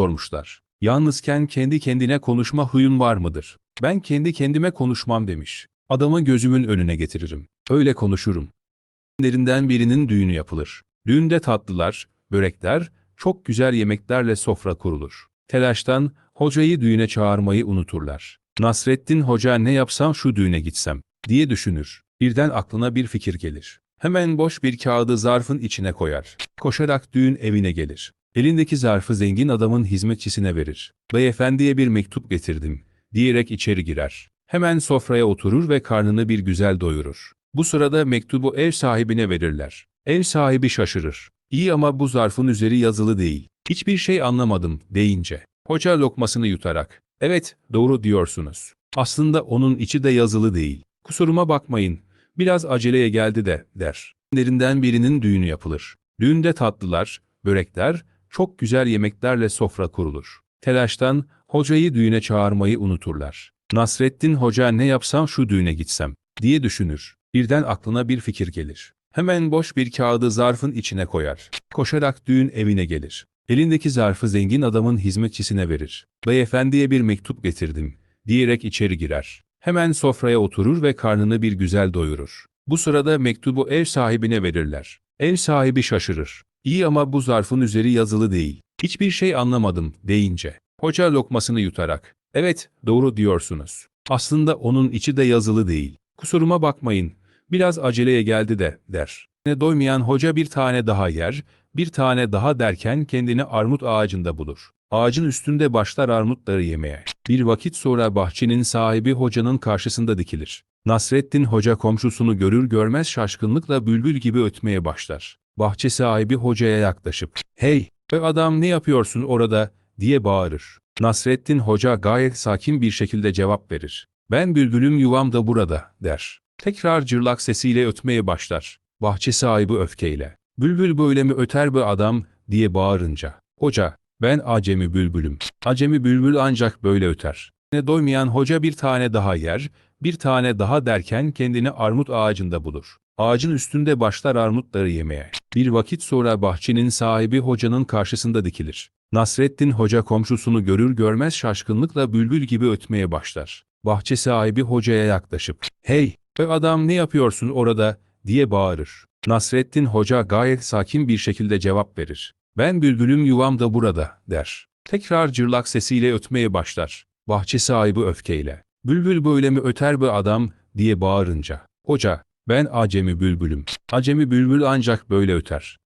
sormuşlar. Yalnızken kendi kendine konuşma huyun var mıdır? Ben kendi kendime konuşmam demiş. Adamı gözümün önüne getiririm. Öyle konuşurum. Düğünlerinden birinin düğünü yapılır. Düğünde tatlılar, börekler, çok güzel yemeklerle sofra kurulur. Telaştan hocayı düğüne çağırmayı unuturlar. Nasrettin Hoca ne yapsam şu düğüne gitsem diye düşünür. Birden aklına bir fikir gelir. Hemen boş bir kağıdı zarfın içine koyar. Koşarak düğün evine gelir. Elindeki zarfı zengin adamın hizmetçisine verir. Beyefendiye bir mektup getirdim diyerek içeri girer. Hemen sofraya oturur ve karnını bir güzel doyurur. Bu sırada mektubu ev sahibine verirler. Ev sahibi şaşırır. İyi ama bu zarfın üzeri yazılı değil. Hiçbir şey anlamadım deyince. Hoca lokmasını yutarak. Evet, doğru diyorsunuz. Aslında onun içi de yazılı değil. Kusuruma bakmayın. Biraz aceleye geldi de, der. Düğünlerinden birinin düğünü yapılır. Düğünde tatlılar, börekler, çok güzel yemeklerle sofra kurulur. Telaştan hocayı düğüne çağırmayı unuturlar. Nasrettin Hoca ne yapsam şu düğüne gitsem diye düşünür. Birden aklına bir fikir gelir. Hemen boş bir kağıdı zarfın içine koyar. Koşarak düğün evine gelir. Elindeki zarfı zengin adamın hizmetçisine verir. Beyefendiye bir mektup getirdim diyerek içeri girer. Hemen sofraya oturur ve karnını bir güzel doyurur. Bu sırada mektubu ev sahibine verirler. Ev sahibi şaşırır. İyi ama bu zarfın üzeri yazılı değil. Hiçbir şey anlamadım deyince. Hoca lokmasını yutarak. Evet, doğru diyorsunuz. Aslında onun içi de yazılı değil. Kusuruma bakmayın. Biraz aceleye geldi de, der. Ne doymayan hoca bir tane daha yer, bir tane daha derken kendini armut ağacında bulur. Ağacın üstünde başlar armutları yemeye. Bir vakit sonra bahçenin sahibi hocanın karşısında dikilir. Nasrettin hoca komşusunu görür görmez şaşkınlıkla bülbül gibi ötmeye başlar. Bahçe sahibi hocaya yaklaşıp, ''Hey, be adam ne yapıyorsun orada?'' diye bağırır. Nasrettin hoca gayet sakin bir şekilde cevap verir. ''Ben bülbülüm yuvam da burada.'' der. Tekrar cırlak sesiyle ötmeye başlar. Bahçe sahibi öfkeyle. ''Bülbül böyle mi öter be adam?'' diye bağırınca. Hoca, ben acemi bülbülüm. Acemi bülbül ancak böyle öter. Ne doymayan hoca bir tane daha yer, bir tane daha derken kendini armut ağacında bulur. Ağacın üstünde başlar armutları yemeye. Bir vakit sonra bahçenin sahibi hocanın karşısında dikilir. Nasrettin hoca komşusunu görür görmez şaşkınlıkla bülbül gibi ötmeye başlar. Bahçe sahibi hocaya yaklaşıp, ''Hey, be adam ne yapıyorsun orada?'' diye bağırır. Nasrettin hoca gayet sakin bir şekilde cevap verir. ''Ben bülbülüm yuvam da burada.'' der. Tekrar cırlak sesiyle ötmeye başlar. Bahçe sahibi öfkeyle. ''Bülbül böyle mi öter be adam?'' diye bağırınca. Hoca, ben acemi bülbülüm. Acemi bülbül ancak böyle öter.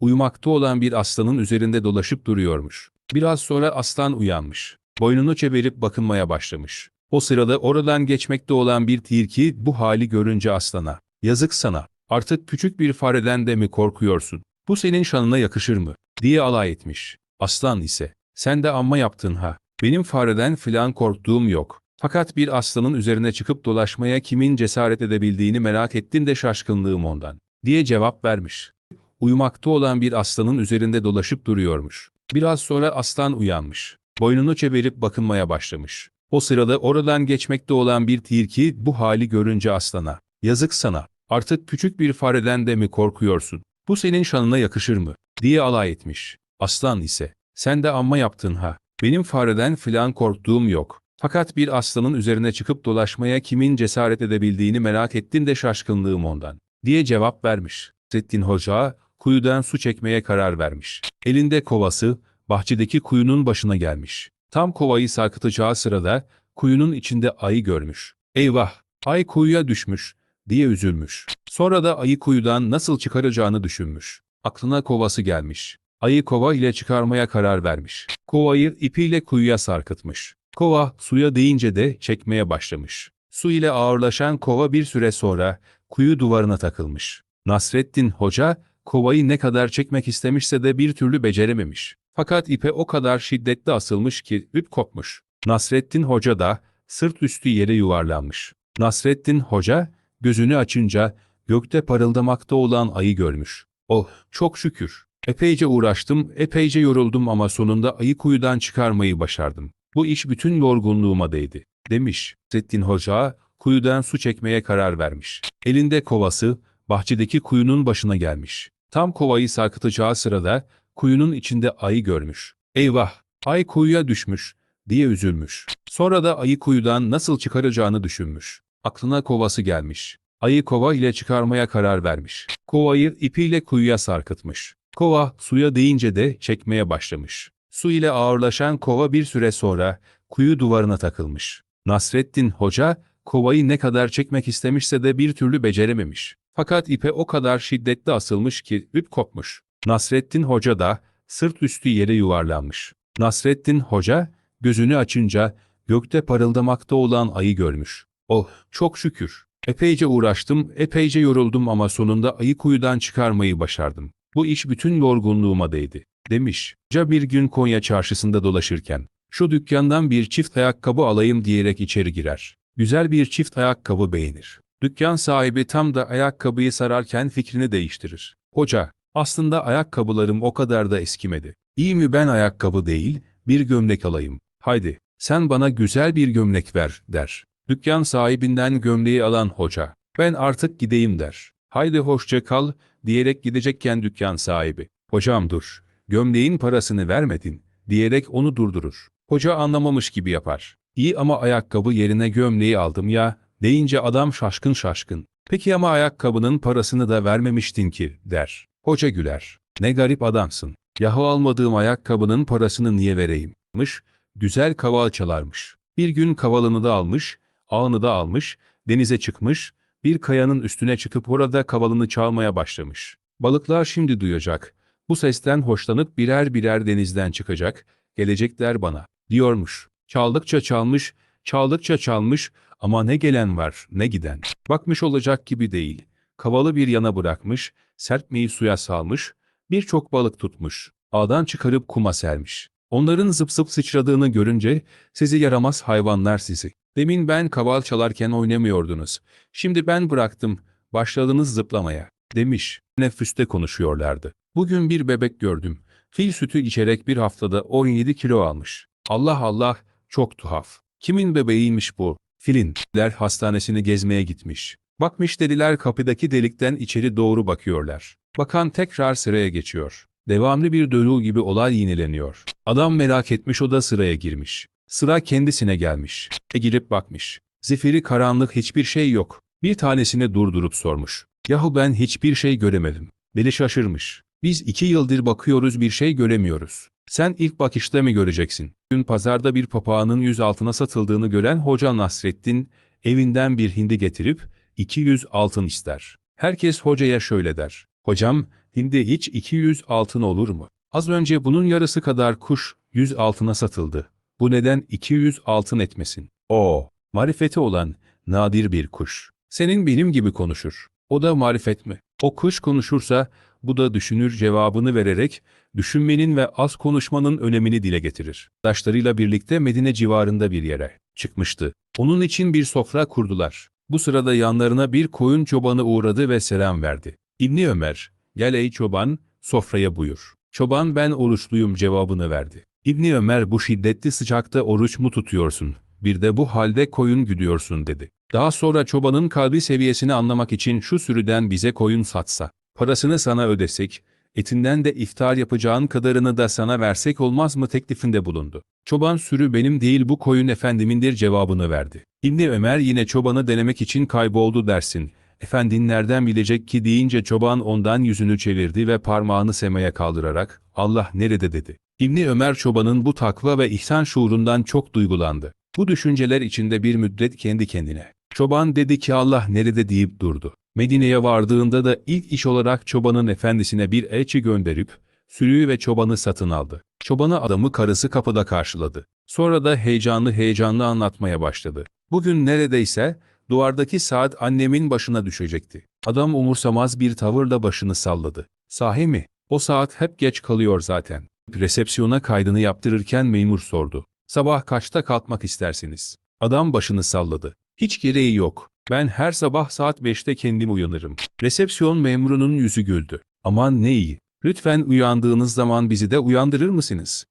Uyumakta olan bir aslanın üzerinde dolaşıp duruyormuş. Biraz sonra aslan uyanmış. Boynunu çevirip bakınmaya başlamış. O sırada oradan geçmekte olan bir tilki bu hali görünce aslana, yazık sana, artık küçük bir fareden de mi korkuyorsun? Bu senin şanına yakışır mı? diye alay etmiş. Aslan ise, sen de amma yaptın ha. Benim fareden filan korktuğum yok. Fakat bir aslanın üzerine çıkıp dolaşmaya kimin cesaret edebildiğini merak ettim de şaşkınlığım ondan, diye cevap vermiş. Uyumakta olan bir aslanın üzerinde dolaşıp duruyormuş. Biraz sonra aslan uyanmış. Boynunu çevirip bakınmaya başlamış. O sırada oradan geçmekte olan bir tilki bu hali görünce aslana, yazık sana, artık küçük bir fareden de mi korkuyorsun? Bu senin şanına yakışır mı? diye alay etmiş. Aslan ise, sen de amma yaptın ha. Benim fareden filan korktuğum yok. Fakat bir aslanın üzerine çıkıp dolaşmaya kimin cesaret edebildiğini merak ettim de şaşkınlığım ondan, diye cevap vermiş. Settin Hoca, kuyudan su çekmeye karar vermiş. Elinde kovası, bahçedeki kuyunun başına gelmiş. Tam kovayı sarkıtacağı sırada, kuyunun içinde ayı görmüş. Eyvah, ay kuyuya düşmüş, diye üzülmüş. Sonra da ayı kuyudan nasıl çıkaracağını düşünmüş. Aklına kovası gelmiş. Ayı kova ile çıkarmaya karar vermiş. Kovayı ipiyle kuyuya sarkıtmış. Kova suya değince de çekmeye başlamış. Su ile ağırlaşan kova bir süre sonra kuyu duvarına takılmış. Nasrettin Hoca kovayı ne kadar çekmek istemişse de bir türlü becerememiş. Fakat ipe o kadar şiddetli asılmış ki ip kopmuş. Nasrettin Hoca da sırt üstü yere yuvarlanmış. Nasrettin Hoca gözünü açınca gökte parıldamakta olan ayı görmüş. Oh, çok şükür. Epeyce uğraştım, epeyce yoruldum ama sonunda ayı kuyudan çıkarmayı başardım. Bu iş bütün yorgunluğuma değdi, demiş. Nasrettin Hoca, kuyudan su çekmeye karar vermiş. Elinde kovası, bahçedeki kuyunun başına gelmiş. Tam kovayı sarkıtacağı sırada, kuyunun içinde ayı görmüş. Eyvah, Ay kuyuya düşmüş diye üzülmüş. Sonra da ayı kuyudan nasıl çıkaracağını düşünmüş. Aklına kovası gelmiş. Ayı kova ile çıkarmaya karar vermiş. Kovayı ipiyle kuyuya sarkıtmış. Kova suya değince de çekmeye başlamış. Su ile ağırlaşan kova bir süre sonra kuyu duvarına takılmış. Nasrettin Hoca kovayı ne kadar çekmek istemişse de bir türlü becerememiş. Fakat ipe o kadar şiddetli asılmış ki ip kopmuş. Nasrettin Hoca da sırt üstü yere yuvarlanmış. Nasrettin Hoca gözünü açınca gökte parıldamakta olan ayı görmüş. Oh, çok şükür. Epeyce uğraştım, epeyce yoruldum ama sonunda ayı kuyudan çıkarmayı başardım. Bu iş bütün yorgunluğuma değdi, demiş. Hoca bir gün Konya çarşısında dolaşırken, şu dükkandan bir çift ayakkabı alayım diyerek içeri girer. Güzel bir çift ayakkabı beğenir. Dükkan sahibi tam da ayakkabıyı sararken fikrini değiştirir. Hoca, aslında ayakkabılarım o kadar da eskimedi. İyi mi ben ayakkabı değil, bir gömlek alayım. Haydi, sen bana güzel bir gömlek ver, der. Dükkan sahibinden gömleği alan hoca, ben artık gideyim der. Haydi hoşça kal, diyerek gidecekken dükkan sahibi, hocam dur, gömleğin parasını vermedin, diyerek onu durdurur. Hoca anlamamış gibi yapar. İyi ama ayakkabı yerine gömleği aldım ya, deyince adam şaşkın şaşkın. Peki ama ayakkabının parasını da vermemiştin ki, der. Hoca güler. Ne garip adamsın. Yahu almadığım ayakkabının parasını niye vereyim? Mış, güzel kaval çalarmış. Bir gün kavalını da almış, ağını da almış, denize çıkmış, bir kayanın üstüne çıkıp orada kavalını çalmaya başlamış. Balıklar şimdi duyacak. Bu sesten hoşlanıp birer birer denizden çıkacak, gelecekler bana, diyormuş. Çaldıkça çalmış, çaldıkça çalmış ama ne gelen var ne giden. Bakmış olacak gibi değil. Kavalı bir yana bırakmış, serpmeyi suya salmış, birçok balık tutmuş. Ağdan çıkarıp kuma sermiş. Onların zıp zıp sıçradığını görünce, sizi yaramaz hayvanlar sizi. Demin ben kaval çalarken oynamıyordunuz. Şimdi ben bıraktım, başladınız zıplamaya, demiş. Nefüste konuşuyorlardı. Bugün bir bebek gördüm. Fil sütü içerek bir haftada 17 kilo almış. Allah Allah, çok tuhaf. Kimin bebeğiymiş bu? Filin. Der hastanesini gezmeye gitmiş. Bakmış dediler kapıdaki delikten içeri doğru bakıyorlar. Bakan tekrar sıraya geçiyor. Devamlı bir dönü gibi olay yineleniyor. Adam merak etmiş o da sıraya girmiş. Sıra kendisine gelmiş. E girip bakmış. Zifiri karanlık hiçbir şey yok. Bir tanesine durdurup sormuş. Yahu ben hiçbir şey göremedim. Beli şaşırmış. Biz iki yıldır bakıyoruz bir şey göremiyoruz. Sen ilk bakışta mı göreceksin? Dün pazarda bir papağanın yüz altına satıldığını gören Hoca Nasrettin, evinden bir hindi getirip 200 altın ister. Herkes hocaya şöyle der. Hocam, hindi hiç 200 altın olur mu? Az önce bunun yarısı kadar kuş 100 altına satıldı. Bu neden 200 altın etmesin? O, marifeti olan nadir bir kuş. Senin benim gibi konuşur. O da marifet mi? O kuş konuşursa bu da düşünür cevabını vererek düşünmenin ve az konuşmanın önemini dile getirir. Daşlarıyla birlikte Medine civarında bir yere çıkmıştı. Onun için bir sofra kurdular. Bu sırada yanlarına bir koyun çobanı uğradı ve selam verdi. İbni Ömer, gel ey çoban, sofraya buyur. Çoban ben oruçluyum cevabını verdi. İbni Ömer bu şiddetli sıcakta oruç mu tutuyorsun? Bir de bu halde koyun güdüyorsun dedi. Daha sonra çobanın kalbi seviyesini anlamak için şu sürüden bize koyun satsa, parasını sana ödesek, etinden de iftar yapacağın kadarını da sana versek olmaz mı teklifinde bulundu. Çoban sürü benim değil bu koyun efendimindir cevabını verdi. İbni Ömer yine çobanı denemek için kayboldu dersin. Efendin nereden bilecek ki deyince çoban ondan yüzünü çevirdi ve parmağını semaya kaldırarak Allah nerede dedi. İbni Ömer çobanın bu takva ve ihsan şuurundan çok duygulandı. Bu düşünceler içinde bir müddet kendi kendine. Çoban dedi ki Allah nerede deyip durdu. Medine'ye vardığında da ilk iş olarak çobanın efendisine bir elçi gönderip, sürüyü ve çobanı satın aldı. Çobanı adamı karısı kapıda karşıladı. Sonra da heyecanlı heyecanlı anlatmaya başladı. Bugün neredeyse duvardaki saat annemin başına düşecekti. Adam umursamaz bir tavırla başını salladı. Sahi mi? O saat hep geç kalıyor zaten. Resepsiyona kaydını yaptırırken memur sordu. Sabah kaçta kalkmak istersiniz? Adam başını salladı. Hiç gereği yok. Ben her sabah saat 5'te kendim uyanırım. Resepsiyon memurunun yüzü güldü. Aman ne iyi. Lütfen uyandığınız zaman bizi de uyandırır mısınız?